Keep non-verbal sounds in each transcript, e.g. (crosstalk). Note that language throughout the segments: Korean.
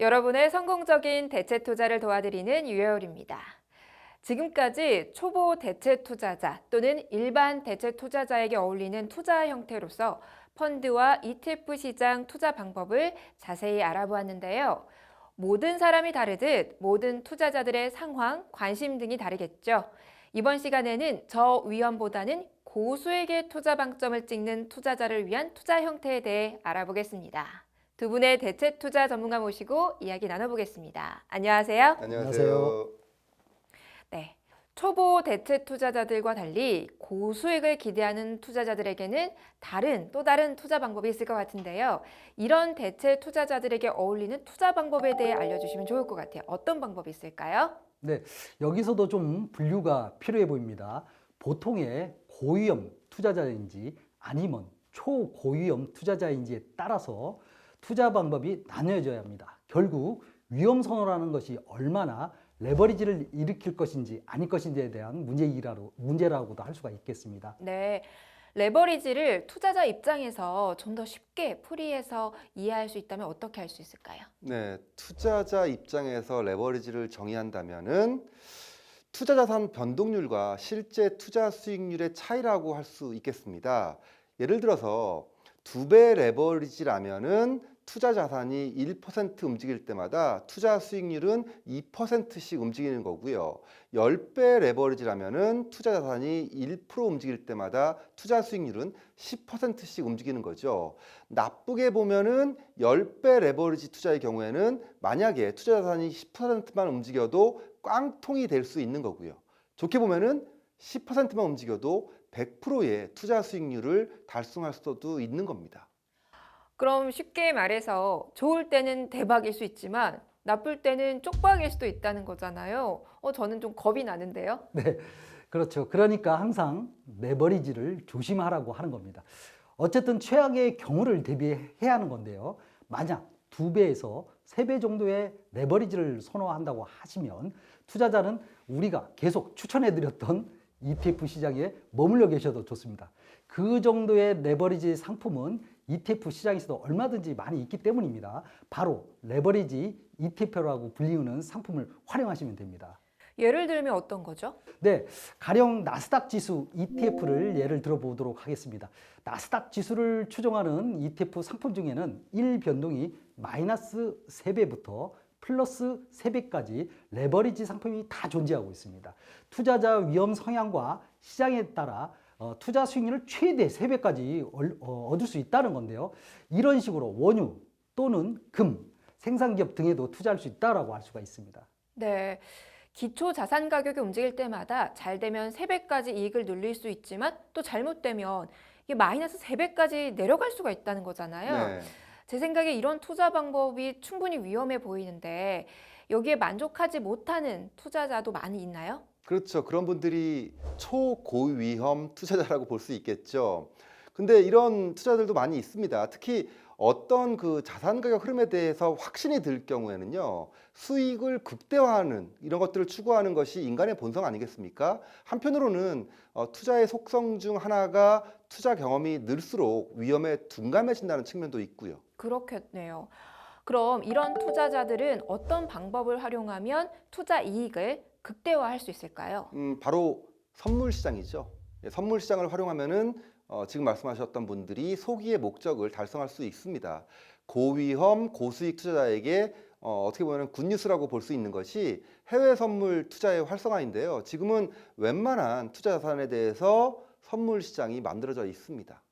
여러분의 성공적인 대체 투자를 도와드리는 유여울입니다. 지금까지 초보 대체 투자자 또는 일반 대체 투자자에게 어울리는 투자 형태로서 펀드와 ETF 시장 투자 방법을 자세히 알아보았는데요. 모든 사람이 다르듯 모든 투자자들의 상황, 관심 등이 다르겠죠. 이번 시간에는 저 위험보다는 고수익의 투자 방점을 찍는 투자자를 위한 투자 형태에 대해 알아보겠습니다. 두 분의 대체 투자 전문가 모시고 이야기 나눠보겠습니다. 안녕하세요. 안녕하세요. 네. 초보 대체 투자자들과 달리 고수익을 기대하는 투자자들에게는 다른 또 다른 투자 방법이 있을 것 같은데요. 이런 대체 투자자들에게 어울리는 투자 방법에 대해 알려주시면 좋을 것 같아요. 어떤 방법이 있을까요? 네, 여기서도 좀 분류가 필요해 보입니다. 보통의 고위험 투자자인지 아니면 초고위험 투자자인지에 따라서 투자 방법이 나뉘어져야 합니다. 결국 위험 선호라는 것이 얼마나 레버리지를 일으킬 것인지 아닐 것인지에 대한 문제이라고 문제라고도 할 수가 있겠습니다. 네. 레버리지를 투자자 입장에서 좀 더 쉽게 풀이해서 이해할 수 있다면 어떻게 할 수 있을까요? 네, 투자자 입장에서 레버리지를 정의한다면은 투자 자산 변동률과 실제 투자 수익률의 차이라고 할 수 있겠습니다. 예를 들어서 두 배 레버리지라면은 투자 자산이 1% 움직일 때마다 투자 수익률은 2%씩 움직이는 거고요. 10배 레버리지라면은 투자 자산이 1% 움직일 때마다 투자 수익률은 10%씩 움직이는 거죠. 나쁘게 보면은 10배 레버리지 투자의 경우에는 만약에 투자 자산이 10%만 움직여도 꽝통이 될 수 있는 거고요. 좋게 보면은 10%만 움직여도 100%의 투자 수익률을 달성할 수도 있는 겁니다. 그럼 쉽게 말해서 좋을 때는 대박일 수 있지만 나쁠 때는 쪽박일 수도 있다는 거잖아요. 어, 저는 좀 겁이 나는데요. (laughs) 네, 그렇죠. 그러니까 항상 레버리지를 조심하라고 하는 겁니다. 어쨌든 최악의 경우를 대비해야 하는 건데요. 만약 두 배에서 세 배 정도의 레버리지를 선호한다고 하시면 투자자는 우리가 계속 추천해드렸던 ETF 시장에 머물러 계셔도 좋습니다. 그 정도의 레버리지 상품은 ETF 시장에서도 얼마든지 많이 있기 때문입니다. 바로 레버리지 ETF라고 불리우는 상품을 활용하시면 됩니다. 예를 들면 어떤 거죠? 네, 가령 나스닥 지수 ETF를 예를 들어보도록 하겠습니다. 나스닥 지수를 추종하는 ETF 상품 중에는 1변동이 마이너스 3배부터 플러스 3배까지 레버리지 상품이 다 존재하고 있습니다. 투자자 위험 성향과 시장에 따라 어, 투자 수익률을 최대 3배까지 얼- 어, 얻을 수 있다는 건데요. 이런 식으로 원유 또는 금, 생산기업 등에도 투자할 수 있다라고 할 수가 있습니다. 네. 기초 자산 가격이 움직일 때마다 잘 되면 3배까지 이익을 늘릴 수 있지만 또 잘못되면 이게 마이너스 3배까지 내려갈 수가 있다는 거잖아요. 네. 제 생각에 이런 투자 방법이 충분히 위험해 보이는데 여기에 만족하지 못하는 투자자도 많이 있나요? 그렇죠. 그런 분들이 초고위험 투자자라고 볼 수 있겠죠. 근데 이런 투자들도 많이 있습니다. 특히 어떤 그 자산 가격 흐름에 대해서 확신이 들 경우에는요, 수익을 극대화하는 이런 것들을 추구하는 것이 인간의 본성 아니겠습니까? 한편으로는 어, 투자의 속성 중 하나가 투자 경험이 늘수록 위험에 둔감해진다는 측면도 있고요. 그렇겠네요. 그럼 이런 투자자들은 어떤 방법을 활용하면 투자 이익을 극대화할 수 있을까요? 음, 바로 선물 시장이죠. 예, 선물 시장을 활용하면은 어, 지금 말씀하셨던 분들이 소기의 목적을 달성할 수 있습니다. 고위험, 고수익 투자자에게 어, 어떻게 보면 굿뉴스라고 볼 수 있는 것이 해외 선물 투자의 활성화인데요. 지금은 웬만한 투자 자산에 대해서 선물 시장이 만들어져 있습니다.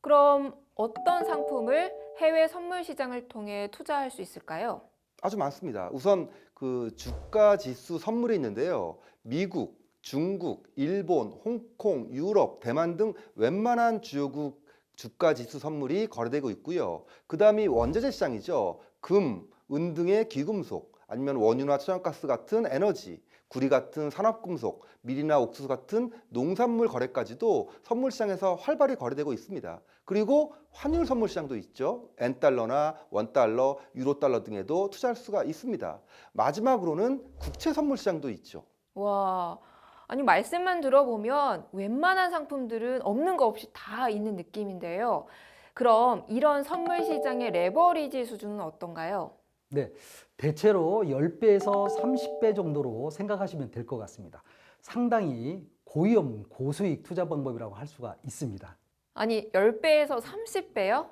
그럼 어떤 상품을 해외 선물 시장을 통해 투자할 수 있을까요? 아주 많습니다. 우선 그 주가 지수 선물이 있는데요. 미국, 중국, 일본, 홍콩, 유럽, 대만 등 웬만한 주요국 주가 지수 선물이 거래되고 있고요. 그다음이 원자재 시장이죠. 금, 은 등의 귀금속, 아니면 원유나 천연가스 같은 에너지, 구리 같은 산업금속, 밀이나 옥수수 같은 농산물 거래까지도 선물 시장에서 활발히 거래되고 있습니다. 그리고 환율 선물 시장도 있죠. 엔달러나 원달러, 유로달러 등에도 투자할 수가 있습니다. 마지막으로는 국채 선물 시장도 있죠. 와, 아니 말씀만 들어보면 웬만한 상품들은 없는 거 없이 다 있는 느낌인데요. 그럼 이런 선물 시장의 레버리지 수준은 어떤가요? 네, 대체로 10배에서 30배 정도로 생각하시면 될 것 같습니다. 상당히 고위험, 고수익 투자 방법이라고 할 수가 있습니다. 아니, 10배에서 30배요?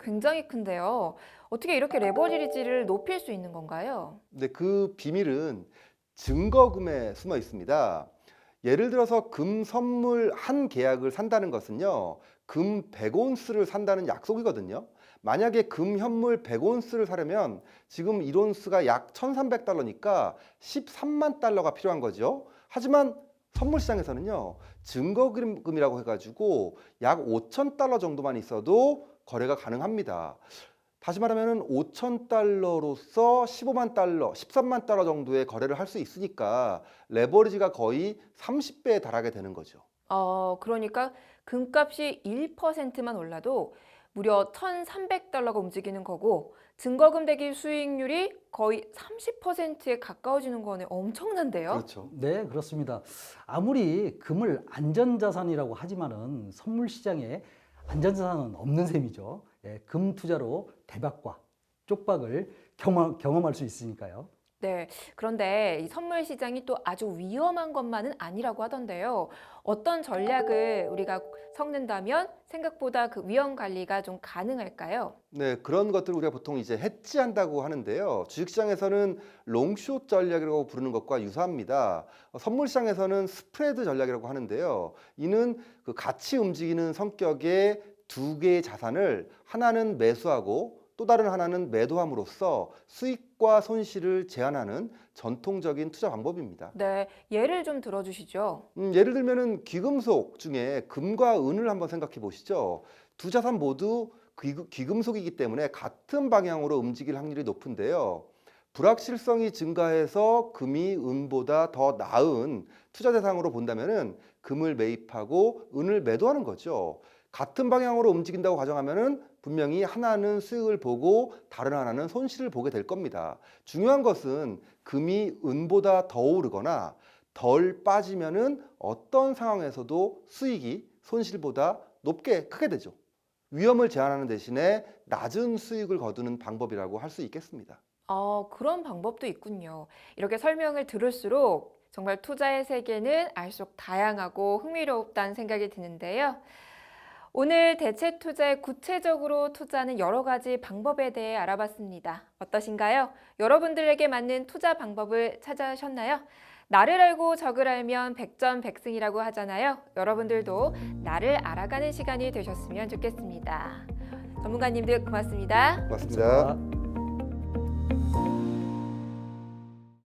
굉장히 큰데요. 어떻게 이렇게 레버리지를 높일 수 있는 건가요? 근데 그 비밀은 증거금에 숨어 있습니다. 예를 들어서 금 선물 한 계약을 산다는 것은요, 금 100온스를 산다는 약속이거든요. 만약에 금 현물 100온스를 사려면 지금 1온스가 약 1,300달러니까 13만 달러가 필요한 거죠. 하지만 선물 시장에서는요, 증거금이라고 해가지고 약 5천 달러 정도만 있어도 거래가 가능합니다. 다시 말하면 5천 달러로서 15만 달러, 13만 달러 정도의 거래를 할 수 있으니까 레버리지가 거의 30배에 달하게 되는 거죠. 어, 그러니까 금값이 1%만 올라도 무려 1,300달러가 움직이는 거고 증거금 대기 수익률이 거의 30%에 가까워지는 거네. 엄청난데요? 그렇죠. 네, 그렇습니다. 아무리 금을 안전자산이라고 하지만은 선물 시장에 안전자산은 없는 셈이죠. 예, 금 투자로 대박과 쪽박을 경험, 경험할 수 있으니까요. 네. 그런데 이 선물 시장이 또 아주 위험한 것만은 아니라고 하던데요. 어떤 전략을 우리가 섞는다면 생각보다 그 위험 관리가 좀 가능할까요? 네, 그런 것들을 우리가 보통 이제 해지한다고 하는데요. 주식시장에서는 롱숏 전략이라고 부르는 것과 유사합니다. 어, 선물시장에서는 스프레드 전략이라고 하는데요. 이는 그 같이 움직이는 성격의 두 개의 자산을 하나는 매수하고 또 다른 하나는 매도함으로써 수익과 손실을 제한하는 전통적인 투자 방법입니다. 네. 예를 좀 들어주시죠. 음, 예를 들면은 귀금속 중에 금과 은을 한번 생각해 보시죠. 두 자산 모두 귀, 귀금속이기 때문에 같은 방향으로 움직일 확률이 높은데요. 불확실성이 증가해서 금이 은보다 더 나은 투자 대상으로 본다면은 금을 매입하고 은을 매도하는 거죠. 같은 방향으로 움직인다고 가정하면은 분명히 하나는 수익을 보고 다른 하나는 손실을 보게 될 겁니다. 중요한 것은 금이 은보다 더 오르거나 덜 빠지면은 어떤 상황에서도 수익이 손실보다 높게 크게 되죠. 위험을 제한하는 대신에 낮은 수익을 거두는 방법이라고 할 수 있겠습니다. 어, 그런 방법도 있군요. 이렇게 설명을 들을수록 정말 투자의 세계는 알수록 다양하고 흥미롭다는 생각이 드는데요. 오늘 대체 투자에 구체적으로 투자하는 여러 가지 방법에 대해 알아봤습니다. 어떠신가요? 여러분들에게 맞는 투자 방법을 찾으셨나요? 나를 알고 적을 알면 백전백승이라고 하잖아요. 여러분들도 나를 알아가는 시간이 되셨으면 좋겠습니다. 전문가님들 고맙습니다. 고맙습니다. 자,